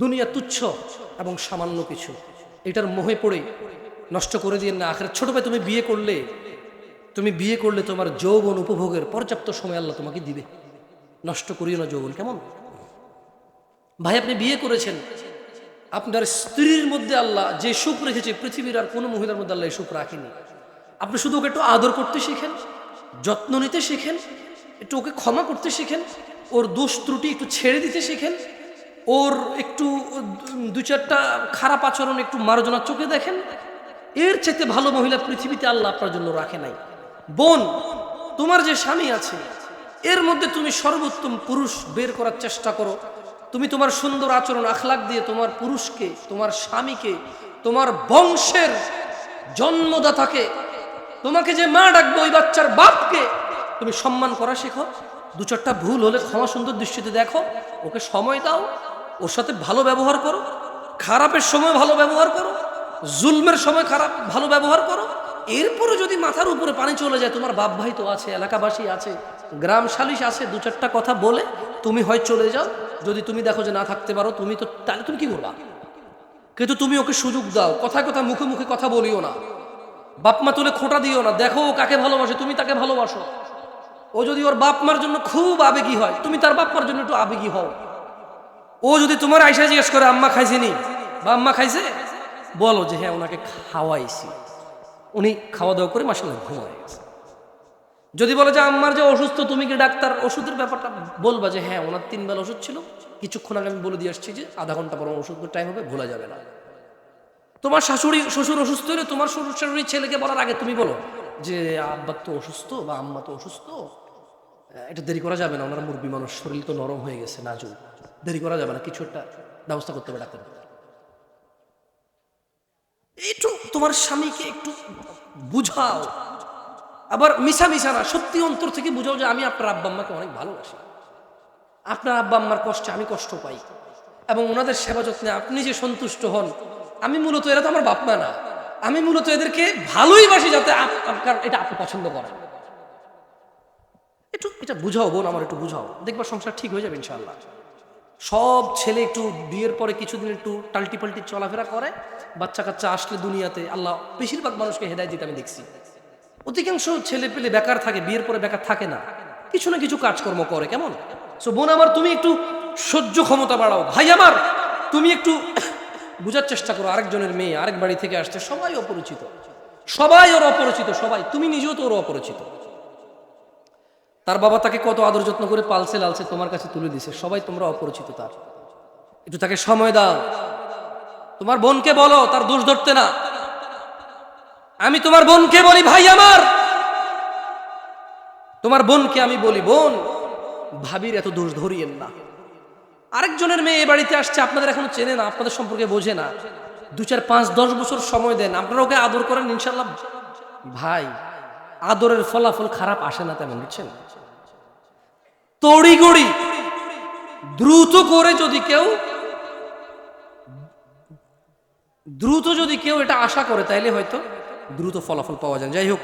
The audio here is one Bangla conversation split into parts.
দুনিয়া তুচ্ছ এবং সামান্য কিছু। এটার মোহে পড়ে নষ্ট করে দিয়ে না। আখের ছোট ভাই, তুমি বিয়ে করলে, তুমি বিয়ে করলে তোমার যৌবন উপভোগের পর্যাপ্ত সময় আল্লাহ তোমাকে দিবে। নষ্ট করিও না যৌবন, কেমন? ভাই, আপনি বিয়ে করেছেন। আপনার স্ত্রীর মধ্যে আল্লাহ যে সুখ রেখেছে, পৃথিবীর আর কোনো মহিলার মধ্যে আল্লাহ এই সুখ রাখেনি। আপনি শুধু ওকে একটু আদর করতে শিখেন, যত্ন নিতে শিখেন, একটু ওকে ক্ষমা করতে শিখেন, ওর দোষ ত্রুটি একটু ছেড়ে দিতে শিখেন ওর একটু দু চারটা খারাপ আচরণ একটু মার্জনার চোখে দেখেন, এর চাইতে ভালো মহিলা পৃথিবীতে আল্লাহ আপনার জন্য রাখে নাই। বোন, তোমার যে স্বামী আছে, এর মধ্যে তুমি সর্বোত্তম পুরুষ বের করার চেষ্টা করো। তুমি তোমার সুন্দর আচরণ আখলাক দিয়ে তোমার পুরুষকে, তোমার স্বামীকে, তোমার বংশের জন্মদাতাকে, তোমাকে যে মা ডাকবে ওই বাচ্চার বাপকে তুমি সম্মান করা শেখো। দু চারটা ভুল হলে ক্ষমা সুন্দর দৃষ্টিতে দেখো, ওকে সময় দাও ওর সাথে ভালো ব্যবহার করো, খারাপের সময় ভালো ব্যবহার করো, জুলমের সময় খারাপ ভালো ব্যবহার করো। এরপরে যদি মাথার উপরে পানি চলে যায়, তোমার বাপ ভাই তো আছে, এলাকাবাসী আছে, গ্রাম সালিশ আছে, দু চারটা কথা বলে তুমি হয় চলে যাও। যদি তুমি দেখো যে না থাকতে পারো, তুমি তো তাহলে তুমি কি করবা? কিন্তু তুমি ওকে সুযোগ দাও, কথায় কথা মুখে মুখে কথা বলিও না। বাপ মা তুলে খোঁটা দিও না, দেখো ও কাকে ভালোবাসে, তুমি তাকে ভালোবাসো। ও যদি ওর বাপ মার জন্য খুব আবেগী হয়, তুমি তার বাপ মার জন্য একটু আবেগী হও। ও যদি তোমার আইসা জিজ্ঞেস করে, আম্মা খাইছেনি বা আম্মা খাইছে? বলো যে হ্যাঁ ওনাকে খাওয়াইছি। উনি খাওয়া দাওয়া করে মাসাল্লাহ ঘুমায় যদি বলে যে, আম্মার যে অসুস্থ, তুমি কি ডাক্তার? ওষুধের ব্যাপারটা বলবা যে হ্যাঁ ওনার তিন বেলা ওষুধ ছিল। কিছুক্ষণ আগে আমি বলে দিয়ে আসছি যে, আধা ঘণ্টা পর ওষুধের টাইম হবে, ভোলা যাবে না। তোমার শাশুড়ি, শ্বশুর অসুস্থ হলে তোমার শ্বশুর শাশুড়ি ছেলেকে বলার আগে তুমি বলো যে, আব্বা তো অসুস্থ বা আম্মা তো অসুস্থ এটা দেরি করা যাবে না, ওনার মুরগি মানুষ, শরীর তো নরম হয়ে গেছে, নাজুক। দেরি করা যাবে না, কিছু একটা ব্যবস্থা করতে হবে ডাক্তার একটু তোমার স্বামীকে একটু বুঝাও। আবার মিশা মিশা না, সত্যি অন্তর থেকে বুঝাও যে আমি আপনার আব্বা আম্মাকে অনেক ভালোবাসি। আপনার আব্বা আম্মার কষ্টে আমি কষ্ট পাই এবং ওনাদের সেবা যত্নে আপনি যে সন্তুষ্ট হন, আমি মূলত এরা তো আমার বাপমা না। আমি মূলত এদেরকে ভালোই বাসি যাতে আপনার এটা আপনি পছন্দ করেন। একটু এটা বুঝাও বোন, আমার একটু বুঝাও। দেখবার সংসার ঠিক হয়ে যাবে ইনশাল্লাহ সব ছেলে একটু বিয়ের পরে কিছুদিন একটু টাল্টি পাল্টি চলাফেরা করে বাচ্চা কাচ্চা আসলে দুনিয়াতে আল্লাহ বেশিরভাগ মানুষকে হেদায় দিতে আমি দেখছি। অধিকাংশ ছেলে পেলে বেকার থাকে, বিয়ের পরে বেকার থাকে না। কিছু না কিছু কাজকর্ম করে, কেমন? সো বোন আমার, তুমি একটু সহ্য ক্ষমতা বাড়াও। ভাই আমার, তুমি একটু বুঝার চেষ্টা করো, আরেকজনের মেয়ে, আরেক বাড়ি থেকে আসছে, সবাই অপরিচিত। সবাই ওর অপরিচিত, সবাই। তুমি নিজেও তো ওর অপরিচিত। তার বাবা তাকে কত আদর যত্ন করে পালছে লালছে তোমার কাছে তুলে দিছে। সবাই তোমরা অপরিচিত তার। একটু তাকে সময় দাও। তোমার বোনকে বলো, তার দোষ ধরতে না। আমি তোমার বোনকে বলি, ভাই আমার! তোমার বোনকে আমি বলি, বোন, ভাবির এত দোষ ধরিয়েন না। আরেকজনের মেয়ে এ বাড়িতে আসছে, আপনাদের এখনও চেনে না, আপনাদের সম্পর্কে বোঝে না। দু চার পাঁচ দশ বছর সময় দেন, আপনারা ওকে আদর করেন ইনশাল্লাহ। ভাই আদরের ফলাফল খারাপ আসে না তেমন, বুঝছেন? তড়িগড়ি দ্রুত করে যদি কেউ, দ্রুত যদি কেউ এটা আশা করে, তাইলে হয়তো দ্রুত ফলাফল পাওয়া যায়। যাই হোক,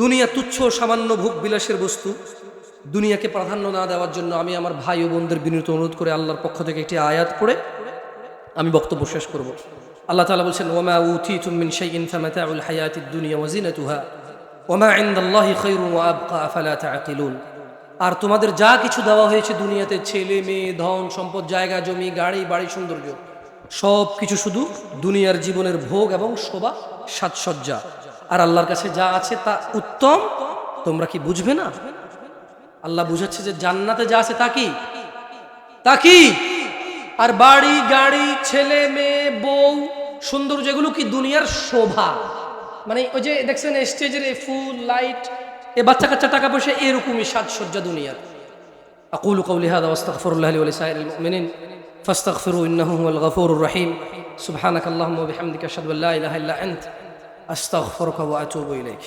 দুনিয়া তুচ্ছ সামান্য ভোগ বিলাসের বস্তু। দুনিয়াকে প্রাধান্য না দেওয়ার জন্য আমি আমার ভাই ও বোনদের বিনীত অনুরোধ করে আল্লাহর পক্ষ থেকে একটি আয়াত পড়ে আমি বক্তব্য শেষ করব। আল্লাহ তালা বলছেন ওমা উথি মিন শাইইন ফামাতাউল হায়াতিদ দুনিয়া ওয়া জিনাতুহা ওমা ইনদাল্লাহি ওয়া আবকা, আফালা তাআকিলুন? আর তোমাদের যা কিছু দেওয়া হয়েছে দুনিয়াতে, ছেলে, মেয়ে, ধন, সম্পদ, জায়গা, জমি, গাড়ি, বাড়ি, সৌন্দর্য, সব কিছু শুধু দুনিয়ার জীবনের ভোগ এবং শোভা, সাজসজ্জা। আর আল্লাহর কাছে যা আছে তা উত্তম, তোমরা কি বুঝবে না? আল্লাহ বুঝাচ্ছে যে জান্নাতে যা আছে তা কি? তা কি? আর বাড়ি, গাড়ি, ছেলে, মেয়ে, বউ সুন্দর যেগুলো কি দুনিয়ার শোভা? মানে ওই যে দেখছেন স্টেজের এই ফুল লাইট এ বাচ্চা কাচ্চা টাকা পয়সা এরকমই সাজসজ্জা দুনিয়ার أقول قولي هذا واستغفر الله لي ولسائر المؤمنين فاستغفروا إنه هو الغفور الرحيم سبحانك اللهم وبحمدك أشهد أن لا إله إلا أنت أستغفرك وأتوب إليك